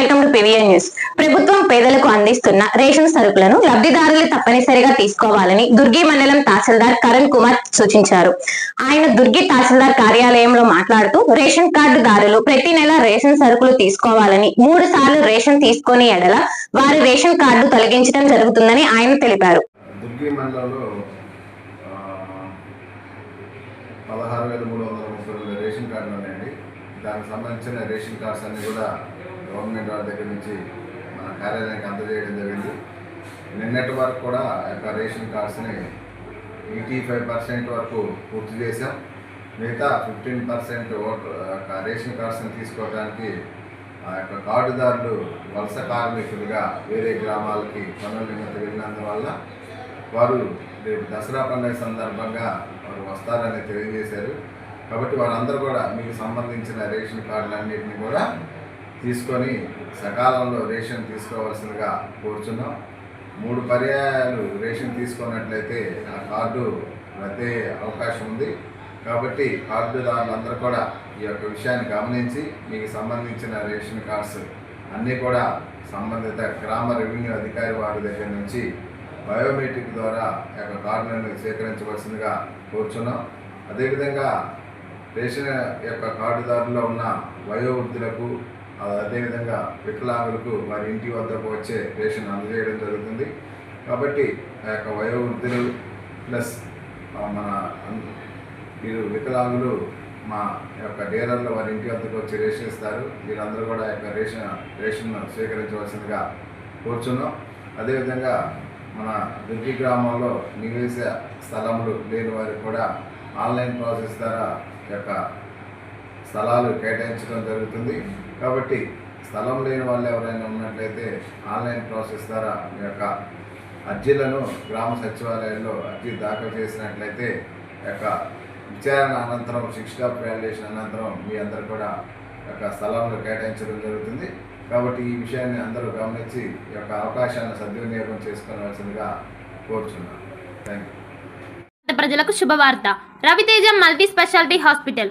Welcome to PVN news. ప్రభుత్వం పేదలకు అందిస్తున్న రేషన్ సరుకులను లబ్ధిదారులు తప్పనిసరిగా తీసుకోవాలని దుర్గి మండలం తహసీల్దార్ కరణ్ కుమార్ సూచించారు. ఆయన దుర్గి తహసీల్దార్ కార్యాలయంలో మాట్లాడుతూ రేషన్ కార్డుదారులు ప్రతి నెల రేషన్ సరుకులు తీసుకోవాలని మూడు సార్లు రేషన్ తీసుకుని ఎడల వారి రేషన్ కార్డు తొలగించడం జరుగుతుందని ఆయన తెలిపారు. పదహారు వేల మూడు వందల ముప్పై రేషన్ కార్డులు ఉన్నాయండి. దానికి సంబంధించిన రేషన్ కార్డ్స్ అన్ని కూడా గవర్నమెంట్ వారి దగ్గర నుంచి మన కార్యాలయానికి అందజేయడం జరిగింది. నిన్నటి వరకు కూడా ఆ యొక్క రేషన్ కార్డ్స్ని ఎయిటీ ఫైవ్ పర్సెంట్ వరకు పూర్తి చేశాం. మిగతా ఫిఫ్టీన్ పర్సెంట్ యొక్క రేషన్ కార్డ్స్ని తీసుకోవడానికి ఆ యొక్క కార్డుదారులు వలస కార్మికులుగా వేరే గ్రామాలకి పనుల నిమిత్తం వెళ్ళినందువల్ల వారు రేపు దసరా పండుగ సందర్భంగా వారు వస్తారని తెలియజేశారు. కాబట్టి వారందరూ కూడా మీకు సంబంధించిన రేషన్ కార్డులన్నింటినీ కూడా తీసుకొని సకాలంలో రేషన్ తీసుకోవాల్సిందిగా కోరుచున్నాం. మూడు పర్యాయాలు రేషన్ తీసుకున్నట్లయితే ఆ కార్డు రద్దే అవకాశం ఉంది. కాబట్టి కార్డుదారులందరూ కూడా ఈ యొక్క విషయాన్ని గమనించి మీకు సంబంధించిన రేషన్ కార్డ్స్ అన్నీ కూడా సంబంధిత గ్రామ రెవెన్యూ అధికారి వారి దగ్గర నుంచి బయోమెట్రిక్ ద్వారా యొక్క కార్డులను సేకరించవలసిందిగా కోరుచున్నాం. అదేవిధంగా రేషన్ యొక్క కార్డుదారులో ఉన్న వయోవృద్ధులకు అదేవిధంగా వికలాంగులకు వారి ఇంటి వద్దకు వచ్చే రేషన్ అందజేయడం జరుగుతుంది. కాబట్టి ఆ యొక్క వయోవృద్ధులు ప్లస్ మన వీరు వికలాంగులు మా యొక్క డీలర్లు వారి ఇంటి వద్దకు వచ్చి రేషన్ ఇస్తారు. వీరందరూ కూడా ఆ యొక్క రేషన్ రేషన్ స్వీకరించవలసిందిగా కోరుచున్నాం. అదేవిధంగా మన దుర్గి గ్రామంలో నివేశ స్థలములు లేని వారికి కూడా ఆన్లైన్ ప్రాసెస్ ద్వారా యొక్క స్థలాలు కేటాయించడం జరుగుతుంది. కాబట్టి స్థలం లేని వాళ్ళు ఎవరైనా ఉన్నట్లయితే ఆన్లైన్ ప్రాసెస్ ద్వారా మీ యొక్క అర్జీలను గ్రామ సచివాలయంలో అర్జీ దాఖలు చేసినట్లయితే యొక్క విచారణ అనంతరం శిక్షణ వాల్యుయేషన్ అనంతరం మీ అందరు కూడా యొక్క స్థలంలో కేటాయించడం జరుగుతుంది. కాబట్టి ఈ విషయాన్ని అందరూ గమనించి ఈ యొక్క అవకాశాన్ని సద్వినియోగం చేసుకోవాల్సిందిగా కోరుచున్నాను. థ్యాంక్ యూ ప్రజలకు శుభవార్త. Raviteja multi speciality hospital.